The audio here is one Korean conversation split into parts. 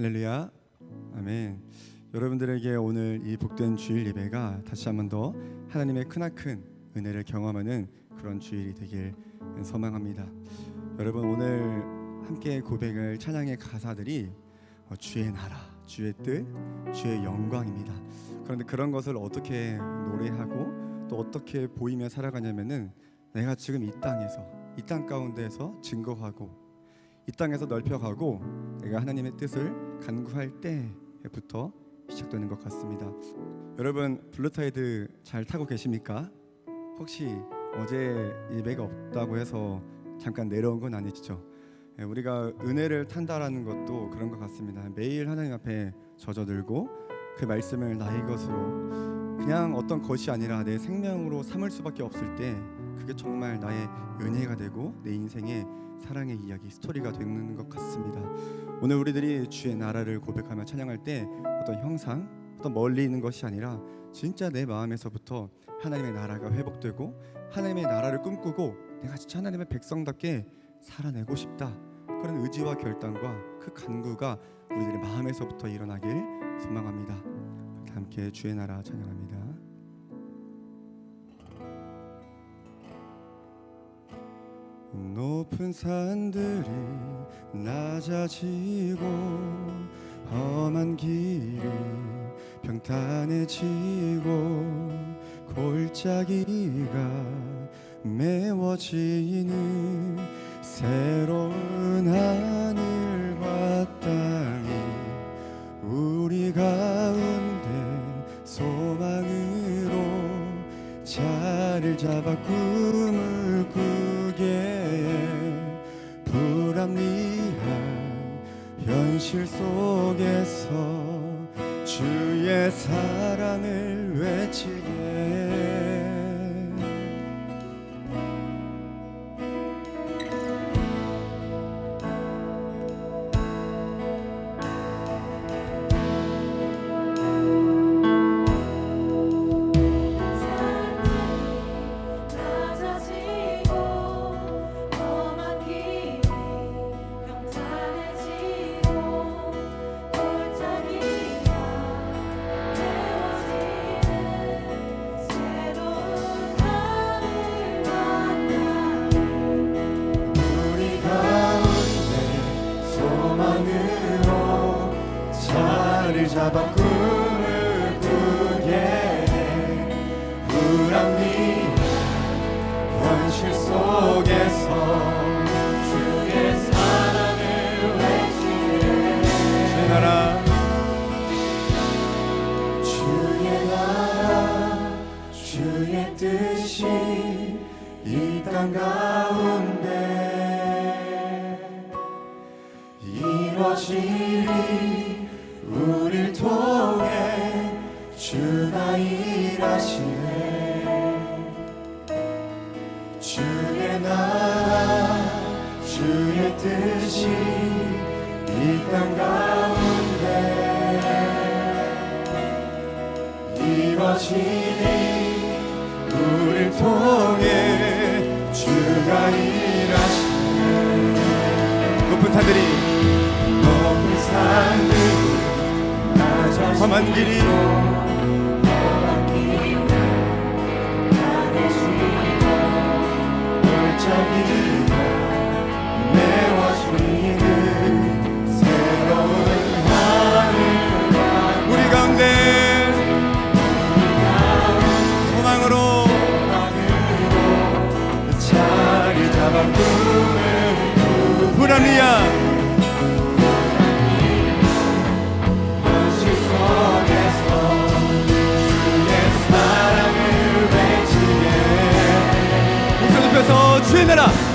할렐루야. 아멘. 여러분들에게 오늘 이 복된 주일 예배가 다시 한 번 더 하나님의 크나큰 은혜를 경험하는 그런 주일이 되길 소망합니다. 여러분 오늘 함께 고백할 찬양의 가사들이 어, 주의 나라, 주의 뜻, 주의 영광입니다. 그런데 그런 것을 어떻게 노래하고 또 어떻게 보이며 살아가냐면은 내가 지금 이 땅에서 이 땅 가운데에서 증거하고 이 땅에서 넓혀가고 내가 하나님의 뜻을 간구할 때부터 시작되는 것 같습니다. 여러분 블루타이드 잘 타고 계십니까? 혹시 어제 예배가 없다고 해서 잠깐 내려온 건 아니죠? 예, 우리가 은혜를 탄다라는 것도 그런 것 같습니다. 매일 하나님 앞에 젖어들고 그 말씀을 나의 것으로 그냥 어떤 것이 아니라 내 생명으로 삼을 수밖에 없을 때 그게 정말 나의 은혜가 되고 내 인생의 사랑의 이야기 스토리가 되는 것 같습니다. 오늘 우리들이 주의 나라를 고백하며 찬양할 때 어떤 형상, 어떤 멀리 있는 것이 아니라 진짜 내 마음에서부터 하나님의 나라가 회복되고 하나님의 나라를 꿈꾸고 내가 진짜 하나님의 백성답게 살아내고 싶다. 그런 의지와 결단과 그 간구가 우리들의 마음에서부터 일어나길 소망합니다. 함께 주의 나라 찬양합니다. 높은 산들이 낮아지고 험한 길이 평탄해지고 골짜기가 메워지는 새로운 하늘 주의 뜻이 이 땅 가운데 이루어지니 우릴 통해 주가 일하시네. 높은 산들이 높은 산들이 낮아 험한 길이 골짜 하늘이야 주의 나라.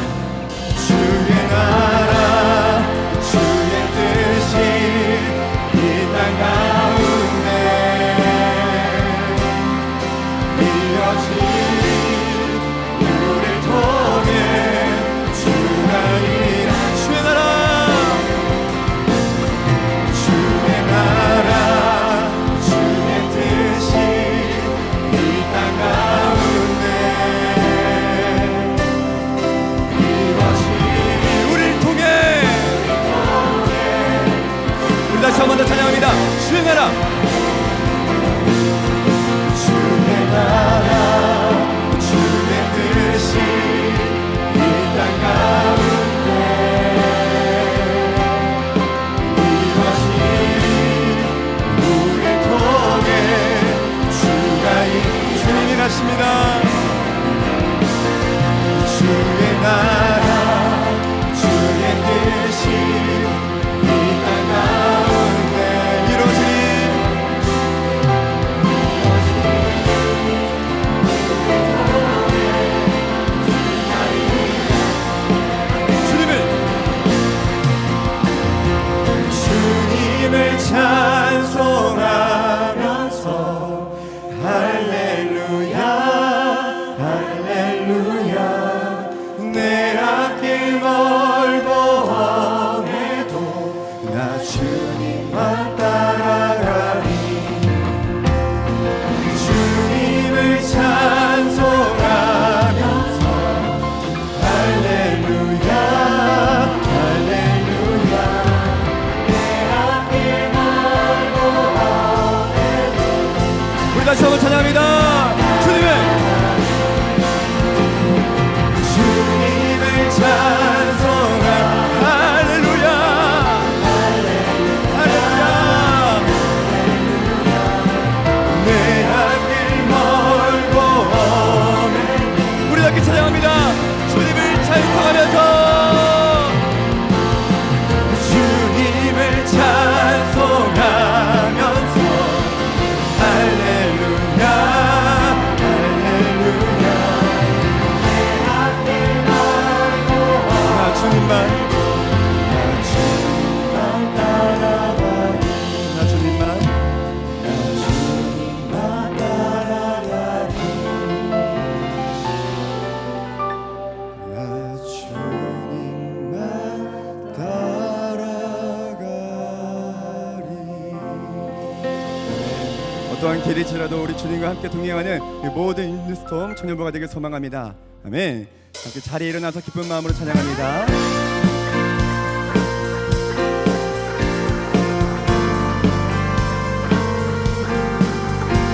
이곳이라도 우리 주님과 함께 동행하는 모든 인스톰 청년부가 되길 소망합니다. 아멘. 함께 자리에 일어나서 기쁜 마음으로 찬양합니다.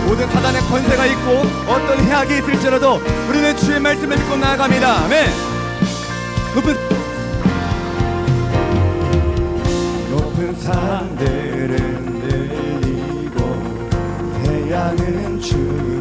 모든 사단의 권세가 있고 어떤 해악이 있을지라도 우리는 주의 말씀을 믿고 나아갑니다. 아멘. 높은 높은 산들을 나는 주.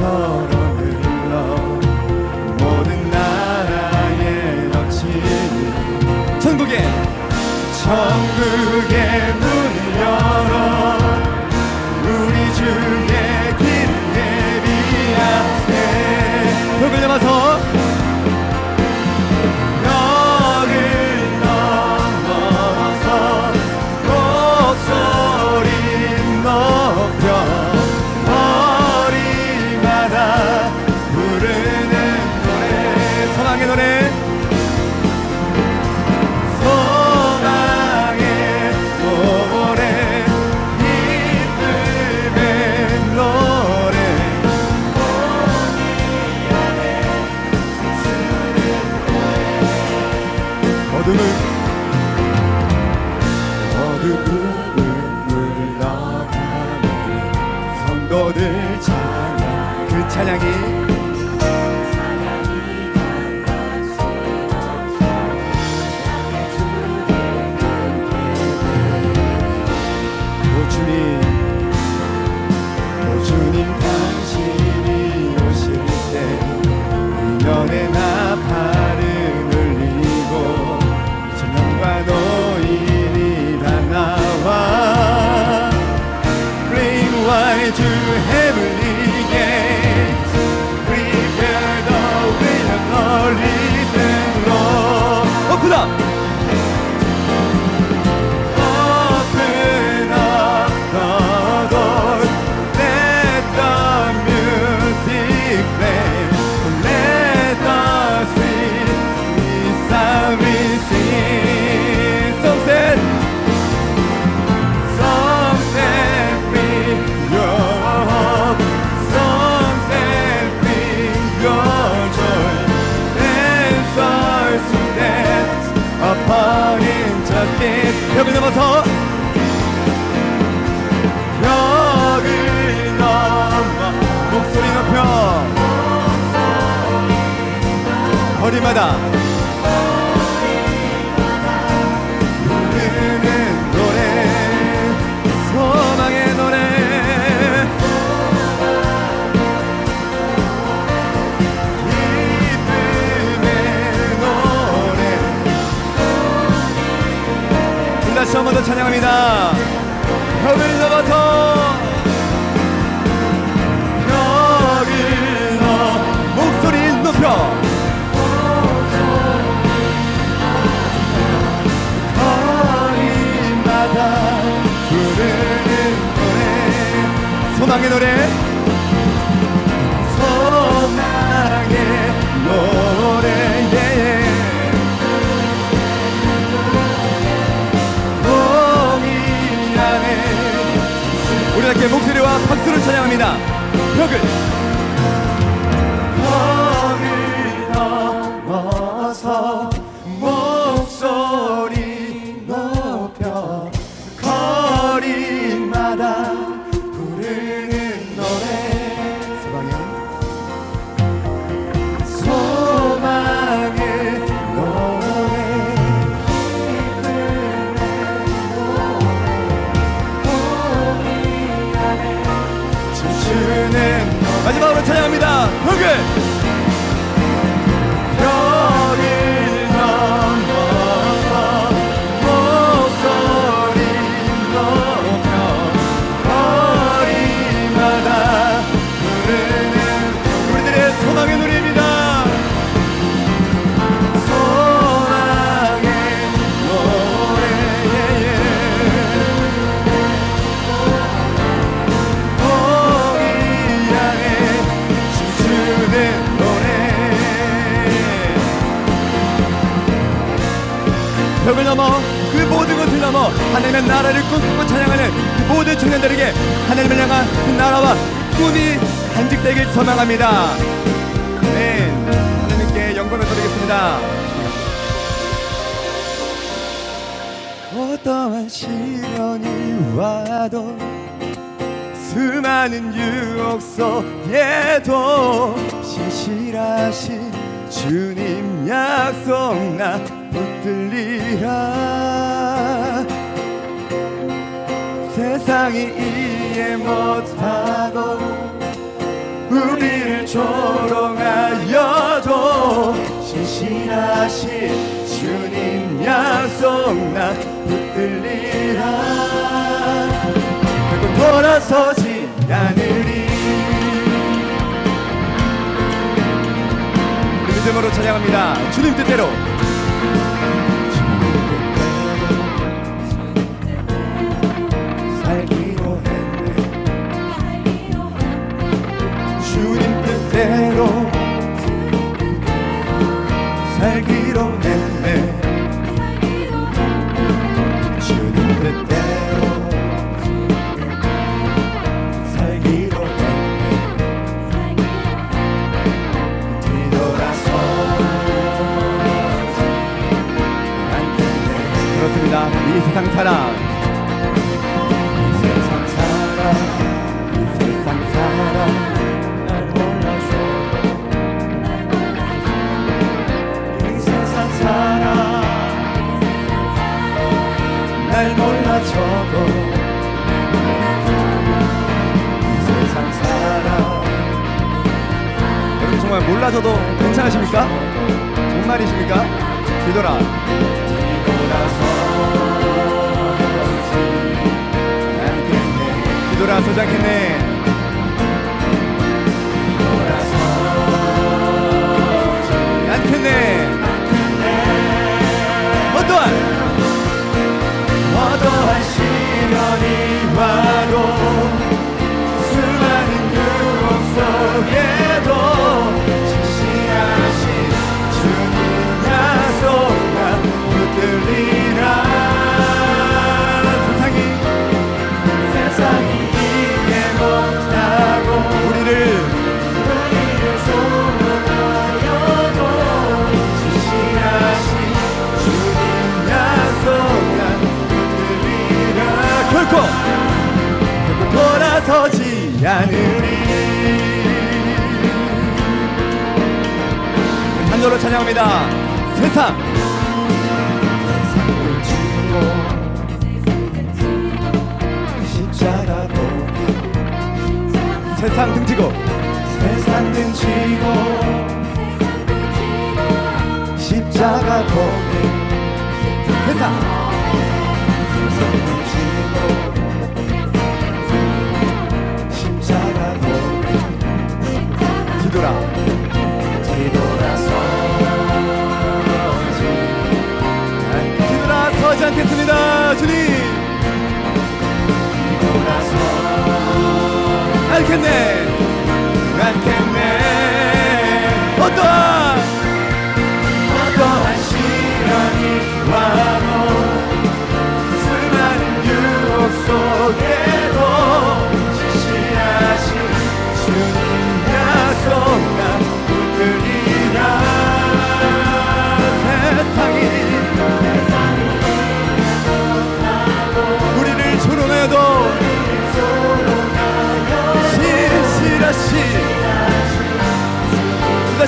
바람처럼 흘러 모든 나라에 넘치는 천국의 문을 열어 우리 주의 길 예비 앞에 벽을 잡아서 너를 찬양 그 찬양이 찬양합니다. 벽을 넘어서. 벽을 넘어 목소리 높여. 거리마다 부르는 노래. 소망의 노래 함께 목소리와 박수를 찬양합니다. 벽을 그 모든 것을 넘어 하나님의 나라를 꿈꾸고 찬양하는 그 모든 청년들에게 하나님을 향한 그 나라와 꿈이 간직되길 소망합니다. 네 하나님께 영광을 드리겠습니다. 어떠한 시련이 와도 수많은 유혹 속에도 신실하신 주님 약속 나붙 들리라. 세상이 이해 못하고 우리를 조롱하여도 신실하신 주님 약속 나 붙들리라. 결국 돌아서지 않으리 우리 믿음으로 찬양합니다. 주님 뜻대로 몰라줘도 괜찮으십니까? 정말이십니까? 뒤돌아 않겠네 뒤돌아서지 않겠네 어떠한 어떠한 시련이 와도 수많은 유혹 속에 찬양합니다. 세상. 십자가 세상 등지고. 세상 등지고. 십자가 도기 세상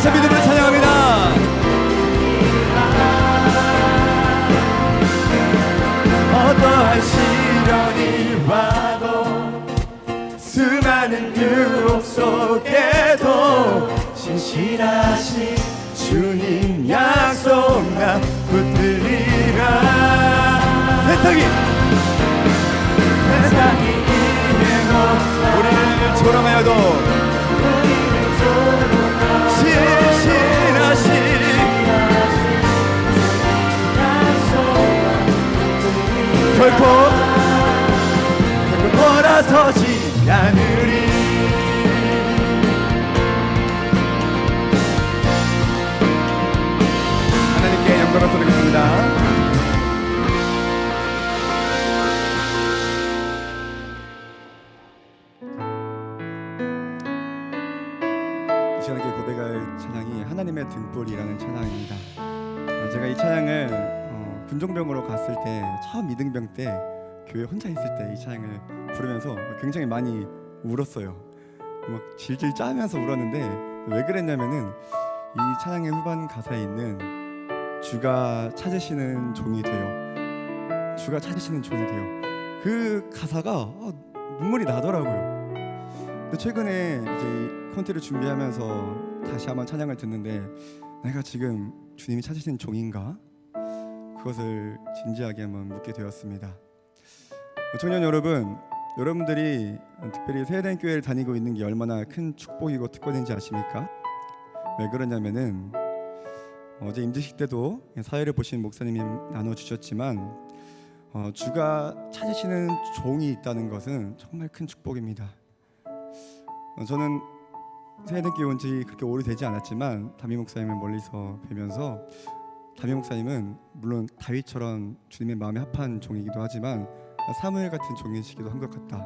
다시 믿음으로 찬양합니다. 어떠한 시련이 와도 수많은 유혹 속에도 신실하신 주님 약속 나 붙들리라. 세상이 세상이 임해도 우리를 조롱하여도 결코 결코 돌아서지 않으리 하나님께 영광을 돌리겠습니다. 이 시간에 고백할 찬양이 하나님의 등불이라는 찬양입니다. 어, 제가 이 찬양을 어, 군종병으로 갔을 때 처음 이등병 때 교회 혼자 있을 때 이 찬양을 부르면서 굉장히 많이 울었어요. 막 질질 짜면서 울었는데 왜 그랬냐면은 이 찬양의 후반 가사에 있는 주가 찾으시는 종이 되어 주가 찾으시는 종이 되어 그 가사가 아, 눈물이 나더라고요. 근데 최근에 이제 콘티를 준비하면서 다시 한번 찬양을 듣는데 내가 지금 주님이 찾으시는 종인가? 그것을 진지하게 한번 묻게 되었습니다. 청년 여러분, 여러분들이 특별히 세대인 교회를 다니고 있는 게 얼마나 큰 축복이고 특권인지 아십니까? 왜 그러냐면은 어제 임직식 때도 사회를 보신 목사님이 나눠 주셨지만 어, 주가 찾으시는 종이 있다는 것은 정말 큰 축복입니다. 어, 저는 세대교회 온지 그렇게 오래되지 않았지만 담임 목사님을 멀리서 뵈면서 담임 목사님은 물론 다윗처럼 주님의 마음에 합한 종이기도 하지만 사무엘 같은 종이시기도 한 것 같다.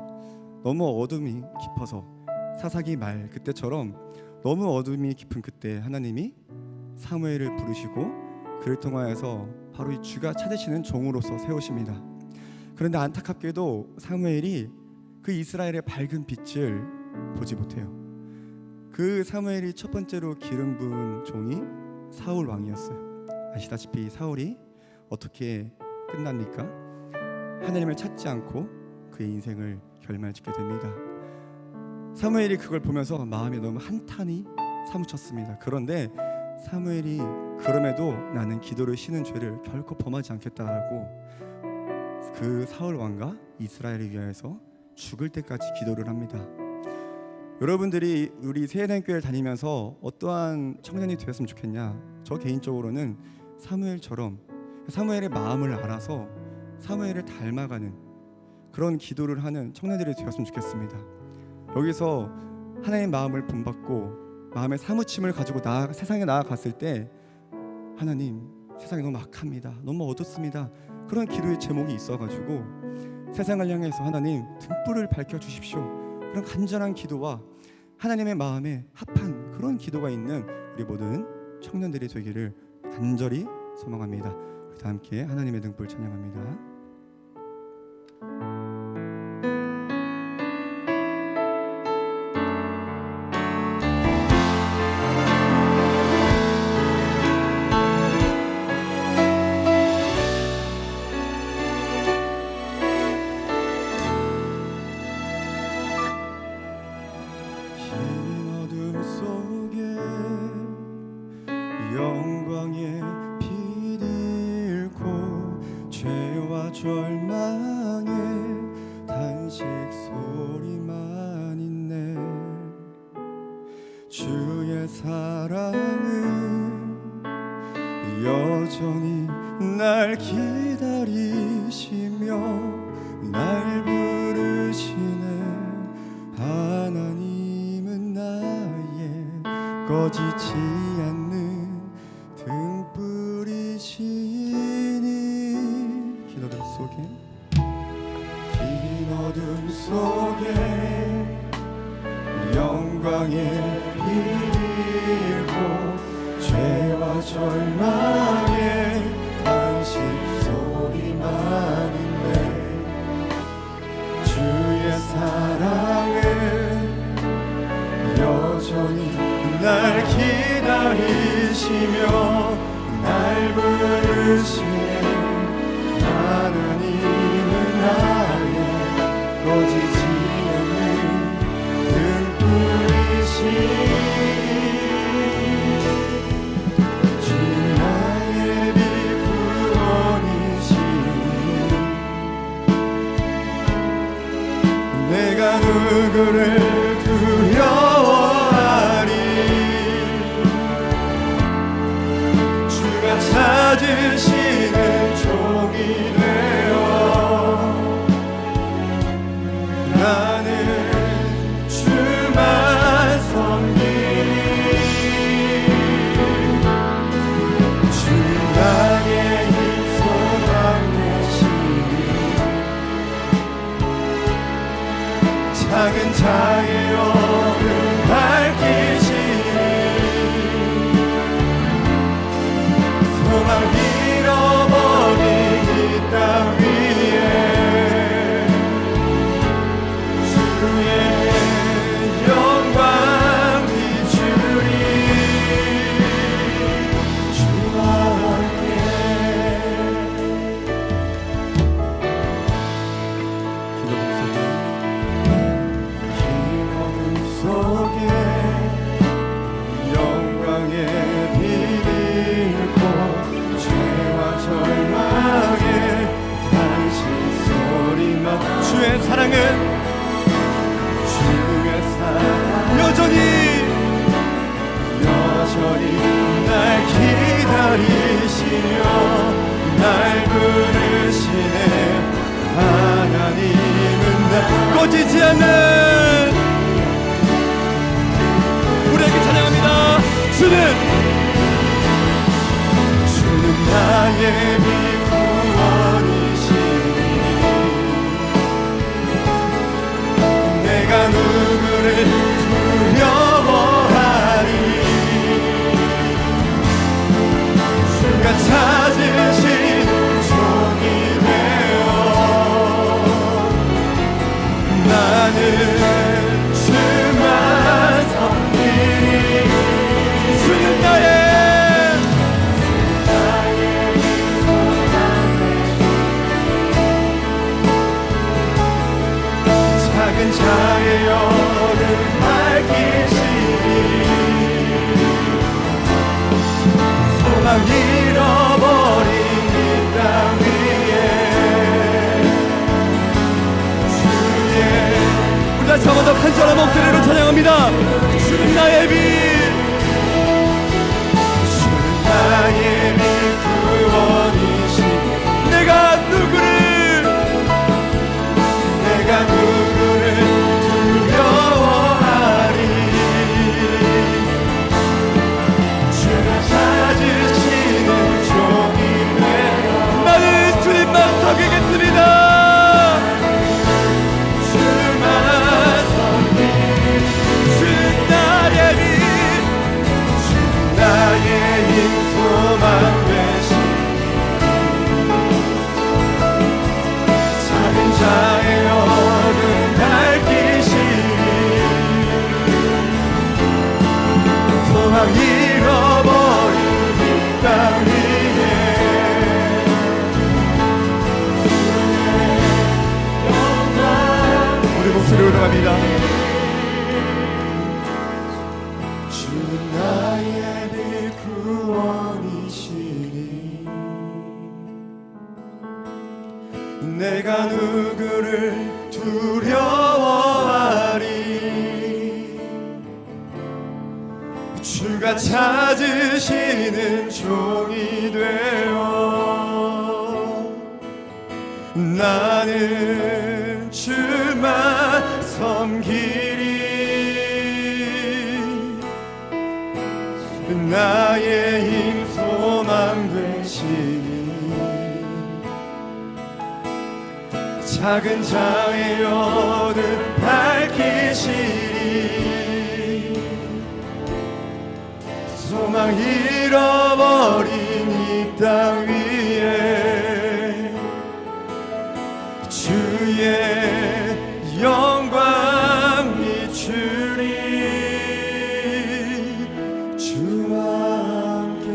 너무 어둠이 깊어서 사사기 말 그때처럼 너무 어둠이 깊은 그때 하나님이 사무엘을 부르시고 그를 통하여서 바로 이 주가 찾으시는 종으로서 세우십니다. 그런데 안타깝게도 사무엘이 그 이스라엘의 밝은 빛을 보지 못해요. 그 사무엘이 첫 번째로 기름 부은 종이 사울 왕이었어요. 아시다시피 사울이 어떻게 끝납니까? 하나님을 찾지 않고 그의 인생을 결말짓게 됩니다. 사무엘이 그걸 보면서 마음에 너무 한탄이 사무쳤습니다. 그런데 사무엘이 그럼에도 나는 기도를 쉬는 죄를 결코 범하지 않겠다라고 그 사울 왕과 이스라엘을 위하여서 죽을 때까지 기도를 합니다. 여러분들이 우리 세대교회를 다니면서 어떠한 청년이 되었으면 좋겠냐? 저 개인적으로는 사무엘처럼 사무엘의 마음을 알아서 사무엘을 닮아가는 그런 기도를 하는 청년들이 되었으면 좋겠습니다. 여기서 하나님의 마음을 본받고 마음의 사무침을 가지고 나 세상에 나아갔을 때 하나님 세상이 너무 악합니다. 너무 어둡습니다. 그런 기도의 제목이 있어가지고 세상을 향해서 하나님 등불을 밝혀 주십시오. 그런 간절한 기도와 하나님의 마음에 합한 그런 기도가 있는 우리 모든 청년들이 되기를 간절히 소망합니다. 우리 다 함께 하나님의 등불 찬양합니다. 꺼지지. 그래. yeah. 다시 한번 더 간절한 목소리로 찬양합니다. 나의 빛 잃어버린 땅 위에 우리 목소리 올라갑니다. 내가 누구를 두려워 주가 찾으시는 종이 되어 나는 주만 섬기리. 나의 힘 소망 되시니 작은 자의 여든 밝히시리 소망 잃어버린 이 땅 위에 주의 영광 비추리 주와 함께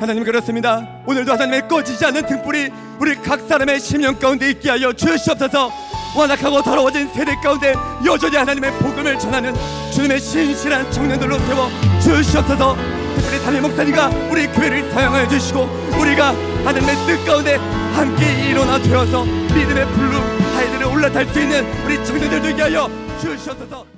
하나님 그렇습니다. 오늘도 하나님의 꺼지지 않는 등불이 우리 각 사람의 심령 가운데 있게 하여 주시옵소서. 완악하고 더러워진 세대 가운데 여전히 하나님의 복음을 전하는 주님의 신실한 청년들로 세워 주시옵소서. 특별히 담임 목사님과 우리 교회를 사용하여 주시고 우리가 하나님의 뜻 가운데 함께 일어나 되어서 믿음의 불로 하이들을 올라탈 수 있는 우리 청년들 되게 하여 주시옵소서.